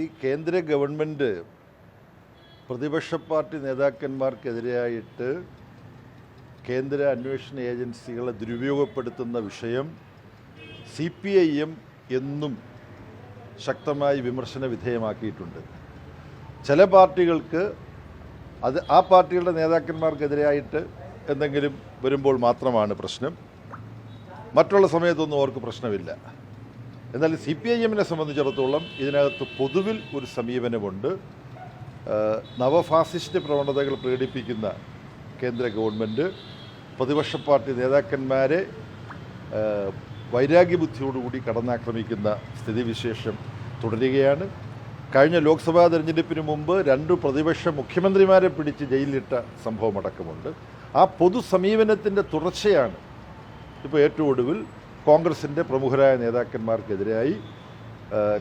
ഈ കേന്ദ്ര ഗവൺമെന്റ് പ്രതിപക്ഷ പാർട്ടി നേതാക്കന്മാർക്കെതിരായിട്ട് കേന്ദ്ര അന്വേഷണ ഏജൻസികളെ ദുരുപയോഗപ്പെടുത്തുന്ന വിഷയം സി പി ഐ എം എന്നും ശക്തമായി വിമർശന വിധേയമാക്കിയിട്ടുണ്ട്. ചില പാർട്ടികൾക്ക് അത് ആ പാർട്ടികളുടെ നേതാക്കന്മാർക്കെതിരായിട്ട് എന്തെങ്കിലും വരുമ്പോൾ മാത്രമാണ് പ്രശ്നം. മറ്റുള്ള സമയത്തൊന്നും അവർക്ക് പ്രശ്നമില്ല. എന്നാൽ സി പി ഐ എമ്മിനെ സംബന്ധിച്ചിടത്തോളം ഇതിനകത്ത് പൊതുവിൽ ഒരു സമീപനമുണ്ട്. നവഫാസിസ്റ്റ് പ്രവണതകൾ പ്രകടിപ്പിക്കുന്ന കേന്ദ്ര ഗവൺമെന്റ് പ്രതിപക്ഷ പാർട്ടി നേതാക്കന്മാരെ വൈരാഗ്യബുദ്ധിയോടുകൂടി കടന്നാക്രമിക്കുന്ന സ്ഥിതിവിശേഷം തുടരുകയാണ്. കഴിഞ്ഞ ലോക്സഭാ തെരഞ്ഞെടുപ്പിന് മുമ്പ് രണ്ട് പ്രതിപക്ഷ മുഖ്യമന്ത്രിമാരെ പിടിച്ച് ജയിലിലിട്ട സംഭവമടക്കമുണ്ട്. ആ പൊതു സമീപനത്തിന്റെ തുടർച്ചയാണ് ഇപ്പോൾ ഏറ്റവും ഒടുവിൽ കോൺഗ്രസിന്റെ പ്രമുഖരായ നേതാക്കന്മാർക്കെതിരായി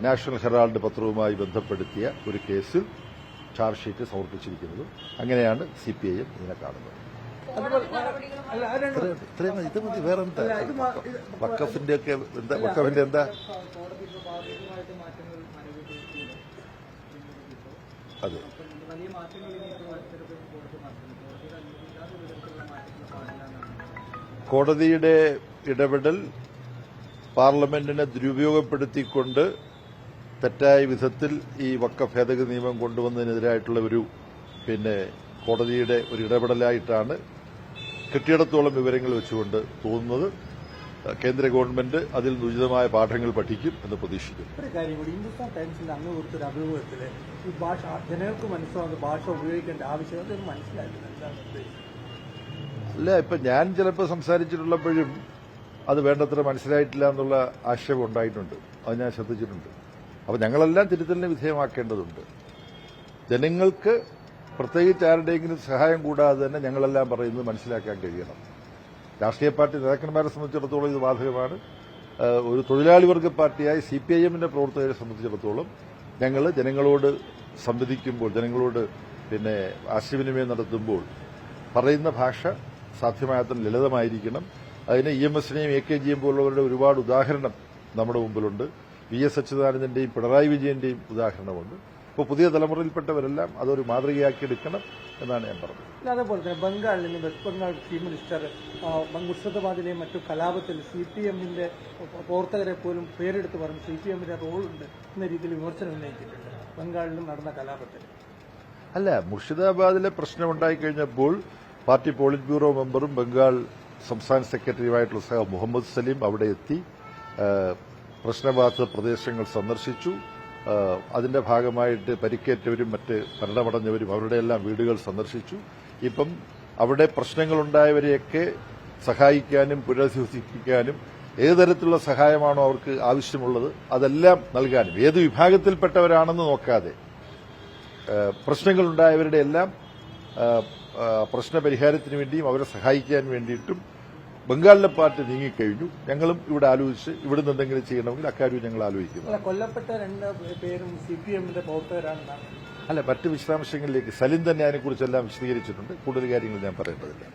നാഷണൽ ഹെറാൾഡ് പത്രവുമായി ബന്ധപ്പെടുത്തിയ ഒരു കേസിൽ ചാർജ് ഷീറ്റ് സമർപ്പിച്ചിരിക്കുന്നത്. അങ്ങനെയാണ് സി പി ഐ എം ഇതിനെ കാണുന്നത്. ഇത് മതി വേറെ എന്താ? വക്കഫിന്റെ ഒക്കെ എന്താ വക്കഫിന്റെ എന്താ. അതെ. കോടതിയുടെ ഇടപെടൽ പാർലമെന്റിനെ ദുരുപയോഗപ്പെടുത്തിക്കൊണ്ട് തെറ്റായ വിധത്തിൽ ഈ വക്ക ഭേദഗതി നിയമം കൊണ്ടുവന്നതിനെതിരായിട്ടുള്ള ഒരു പിന്നെ കോടതിയുടെ ഒരു ഇടപെടലായിട്ടാണ് കിട്ടിയിടത്തോളം വിവരങ്ങൾ വെച്ചുകൊണ്ട് തോന്നുന്നത്. കേന്ദ്ര ഗവൺമെന്റ് അതിൽ ഉചിതമായ പാഠങ്ങൾ പഠിക്കും എന്ന് പ്രതീക്ഷിക്കുന്നു. ഒരു കാര്യം കൂടി ഹിന്ദുസ്ഥാൻ ടൈംസിന്റെ അങ്ങ് കൊടുത്തൊരു അഭിമുഖത്തിൽ ഈ ഭാഷ ജനങ്ങൾക്ക് മനസ്സിലാവുന്ന ഭാഷ ഉപയോഗിക്കേണ്ട ആവശ്യം മനസ്സിലായില്ല അല്ല ഇപ്പൊ ഞാൻ ചിലപ്പോൾ സംസാരിച്ചിട്ടുള്ളപ്പോഴും അത് വേണ്ടത്ര മനസ്സിലായിട്ടില്ല എന്നുള്ള ആക്ഷേപം ഉണ്ടായിട്ടുണ്ട്. അത് ഞാൻ ശ്രദ്ധിച്ചിട്ടുണ്ട്. അപ്പോൾ ഞങ്ങളെല്ലാം തിരുത്തലിന് വിധേയമാക്കേണ്ടതുണ്ട്. ജനങ്ങൾക്ക് പ്രത്യേകിച്ച് ആരുടെയെങ്കിലും സഹായം കൂടാതെ തന്നെ ഞങ്ങളെല്ലാം പറയുന്നത് മനസ്സിലാക്കാൻ കഴിയണം. രാഷ്ട്രീയ പാർട്ടി നേതാക്കന്മാരെ സംബന്ധിച്ചിടത്തോളം ഇത് ബാധകമാണ്. ഒരു തൊഴിലാളി വർഗ പാർട്ടിയായ സി പി ഐ എമ്മിന്റെ പ്രവർത്തകരെ സംബന്ധിച്ചിടത്തോളം ഞങ്ങൾ ജനങ്ങളോട് സംവദിക്കുമ്പോൾ ജനങ്ങളോട് പിന്നെ ആശയവിനിമയം നടത്തുമ്പോൾ പറയുന്ന ഭാഷ സാധ്യമായത്ര ലളിതമായിരിക്കണം. അതിന് ഇ എം എസിനെയും എ കെ ജിയും പോലുള്ളവരുടെ ഒരുപാട് ഉദാഹരണം നമ്മുടെ മുമ്പിലുണ്ട്. വി എസ് അച്യുതാനന്ദന്റെയും പിണറായി വിജയന്റെയും ഉദാഹരണമുണ്ട്. ഇപ്പോൾ പുതിയ തലമുറയിൽപ്പെട്ടവരെല്ലാം അതൊരു മാതൃകയാക്കി എടുക്കണം എന്നാണ് ഞാൻ പറഞ്ഞത്. അതേപോലെ തന്നെ ബംഗാളിൽ നിന്ന് വെസ്റ്റ് ബംഗാൾ ചീഫ് മിനിസ്റ്റർ ആ, മറ്റു കലാപത്തിൽ സി പി എമ്മിന്റെ പ്രവർത്തകരെ പോലും പേരെടുത്ത് പറഞ്ഞു സി പി എമ്മിന്റെ റോളുണ്ട് എന്ന രീതിയിൽ വിമർശനം ഉന്നയിച്ചിട്ടുണ്ട്. ബംഗാളിലും നടന്ന കലാപത്തിൽ. അല്ല മുർഷിദാബാദിലെ പ്രശ്നമുണ്ടായിക്കഴിഞ്ഞപ്പോൾ പാർട്ടി പോളിറ്റ് ബ്യൂറോ മെമ്പറും ബംഗാൾ സംസ്ഥാന സെക്രട്ടറിയുമായിട്ടുള്ള സഹ മുഹമ്മദ് സലീം അവിടെ എത്തി. പ്രശ്നബാധിത പ്രദേശങ്ങൾ സന്ദർശിച്ചു. അതിന്റെ ഭാഗമായിട്ട് പരിക്കേറ്റവരും മറ്റ് മരണമടഞ്ഞവരും അവരുടെയെല്ലാം വീടുകൾ സന്ദർശിച്ചു. ഇപ്പം അവിടെ പ്രശ്നങ്ങളുണ്ടായവരെയൊക്കെ സഹായിക്കാനും പുനരധിവസിപ്പിക്കാനും ഏത് തരത്തിലുള്ള സഹായമാണോ അവർക്ക് ആവശ്യമുള്ളത് അതെല്ലാം നൽകാനും. ഏത് വിഭാഗത്തിൽപ്പെട്ടവരാണെന്ന് നോക്കാതെ പ്രശ്നങ്ങളുണ്ടായവരുടെയെല്ലാം പ്രശ്നപരിഹാരത്തിന് വേണ്ടിയും അവരെ സഹായിക്കാൻ വേണ്ടിയിട്ടും ബംഗാളിലെ പാർട്ടി നീങ്ങിക്കഴിഞ്ഞു. ഞങ്ങളും ഇവിടെ ആലോചിച്ച് ഇവിടുന്ന് എന്തെങ്കിലും ചെയ്യണമെങ്കിൽ അക്കാര്യവും ഞങ്ങൾ ആലോചിക്കുന്നു. അല്ല കൊല്ലപ്പെട്ട രണ്ട് പേരും സി പി എമ്മിന്റെ പ്രവർത്തകരാണെന്നാണ്. അല്ല മറ്റ് വിശദാംശങ്ങളിലേക്ക് സലിം തന്നെ അതിനെക്കുറിച്ചെല്ലാം വിശദീകരിച്ചിട്ടുണ്ട്. കൂടുതൽ കാര്യങ്ങൾ ഞാൻ പറയേണ്ടതില്ല.